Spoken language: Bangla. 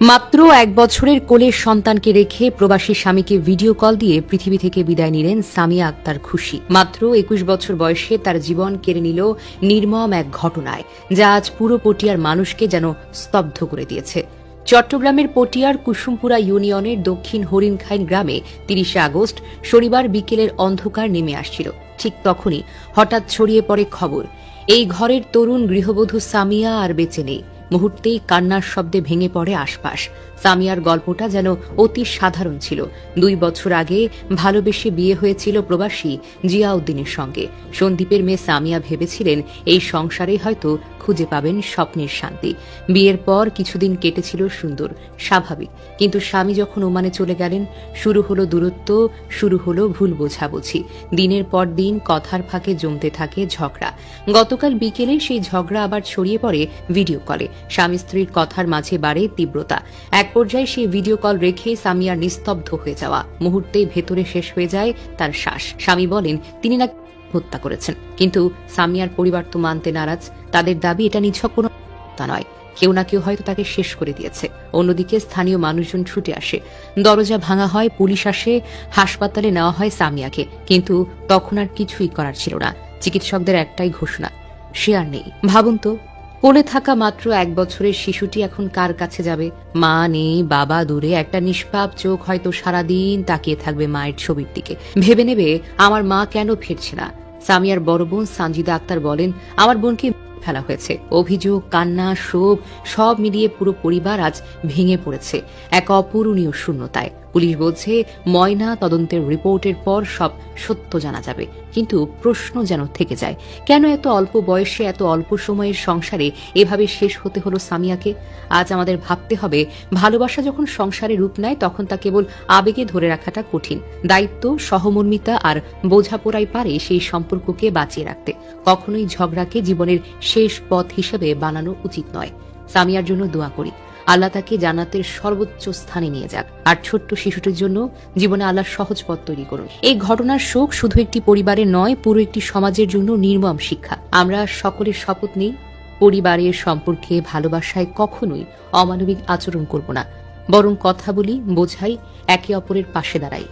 মাত্র এক বছরের কোলের সন্তানকে রেখে প্রবাসী স্বামীকে ভিডিও কল দিয়ে পৃথিবী থেকে বিদায় নিলেন সামিয়া আক্তার খুশি। মাত্র একুশ বছর বয়সে তার জীবন কেড়ে নিল নির্মম এক ঘটনায়, যা আজ পুরো পটিয়ার মানুষকে যেন স্তব্ধ করে দিয়েছে। চট্টগ্রামের পটিয়ার কুসুমপুরা ইউনিয়নের দক্ষিণ হরিণখাইন গ্রামে তিরিশে আগস্ট শনিবার বিকেলের অন্ধকার নেমে আসছিল। ঠিক তখনই হঠাৎ ছড়িয়ে পড়ে খবর, এই ঘরের তরুণ গৃহবধূ সামিয়া আর বেঁচে নেই। মুহূর্তেই কান্নার শব্দে ভেঙে পড়ে আশপাশ। সামিয়ার গল্পটা যেন অতি সাধারণ ছিল। দুই বছর আগে ভালোবেসে বিয়ে হয়েছিল প্রবাসী জিয়াউদ্দিনের সঙ্গে। সন্দীপের মেয়ে সামিয়া ভেবেছিলেন এই সংসারে হয়তো খুঁজে পাবেন স্বপ্নের শান্তি। বিয়ের পর কিছুদিন কেটেছিল সুন্দর, স্বাভাবিক। কিন্তু স্বামী যখন ওমানে চলে গেলেন, শুরু হলো দূরত্ব, শুরু হলো ভুল বোঝাবুঝি। দিনের পর দিন কথার ফাঁকে জমতে থাকে ঝগড়া। গতকাল বিকেলে সেই ঝগড়া আবার ছড়িয়ে পড়ে ভিডিও কলে। স্বামী স্ত্রীর কথার মাঝে বাড়ে তীব্রতা। এক পর্যায়ে সেই ভিডিও কল রেখে সামিয়ার নিস্তব্ধ হয়ে যাওয়া। মুহূর্তেই ভেতরে শেষ হয়ে যায় তার শ্বাস। স্বামী বলেন, তিনি না হত্যা করেছেন। কিন্তু সামিয়ার পরিবার তো মানতে নারাজ। তাদের দাবি, এটা নিছক কোনো হত্যা নয়। কেউ না কেউ হয়তো তাকে শেষ করে দিয়েছে। অন্যদিকে স্থানীয় মানুষজন ছুটে আসে। দরজা ভাঙা হয়, পুলিশ আসে, হাসপাতালে নেওয়া হয় সামিয়াকে। কিন্তু তখন আর কিছুই করার ছিল না। চিকিৎসকদের একটাই ঘোষণা, সে আর নেই। ভাবুন তো কোলে থাকা মাত্র এক বছরের শিশুটি এখন কার কাছে যাবে? মা নেই, বাবা দূরে, একটা নিষ্পাপ চোখ হয়তো সারাদিন তাকিয়ে থাকবে মায়ের ছবির দিকে। ভেবে নেবে আমার মা কেন ফিরছে না? সামিয়ার বড় বোন সানজিদা আক্তার বলেন, আমার বোনকে ফেলা হয়েছে। অভিযোগ, কান্না, শোক, সব মিলিয়ে পুরো পরিবার আজ ভেঙে পড়েছে এক অপূরণীয় শূন্যতায়। পুলিশ বলছে, ময়না তদন্তের রিপোর্টের পর সব সত্য জানা যাবে। কিন্তু প্রশ্ন যেন থেকে যায়, কেন এত অল্প বয়সে, এত অল্প সময়ের সংসারে এভাবে শেষ হতে হলো সামিয়াকে? আজ আমাদের ভাবতে হবে, ভালোবাসা যখন সংসারে রূপ নেয়, তখন তা কেবল আবেগে ধরে রাখাটা কঠিন। দায়িত্ব, সহমর্মিতা আর বোঝাপড়াই পারে সেই সম্পর্ককে বাঁচিয়ে রাখতে। কখনোই ঝগড়াকে জীবনের শেষ পথ হিসেবে বানানো উচিত নয়। সামিয়ার জন্য দোয়া করি। আল্লাহ তাকে জান্নাতের সর্বোচ্চ স্থানে নিয়ে যাক। আর ছোট্ট শিশুটির জন্য জীবনে আল্লাহ সহজ পথ তৈরি করুন। এই ঘটনার শোক শুধু একটি পরিবারের নয়, পুরো একটি সমাজের জন্য নির্মম শিক্ষা। আমরা সকলের শপথ নেই, পরিবারের সম্পর্কে ভালোবাসায় কখনোই অমানবিক আচরণ করব না। বরং কথা বলি, বোঝাই, একে অপরের পাশে দাঁড়াই।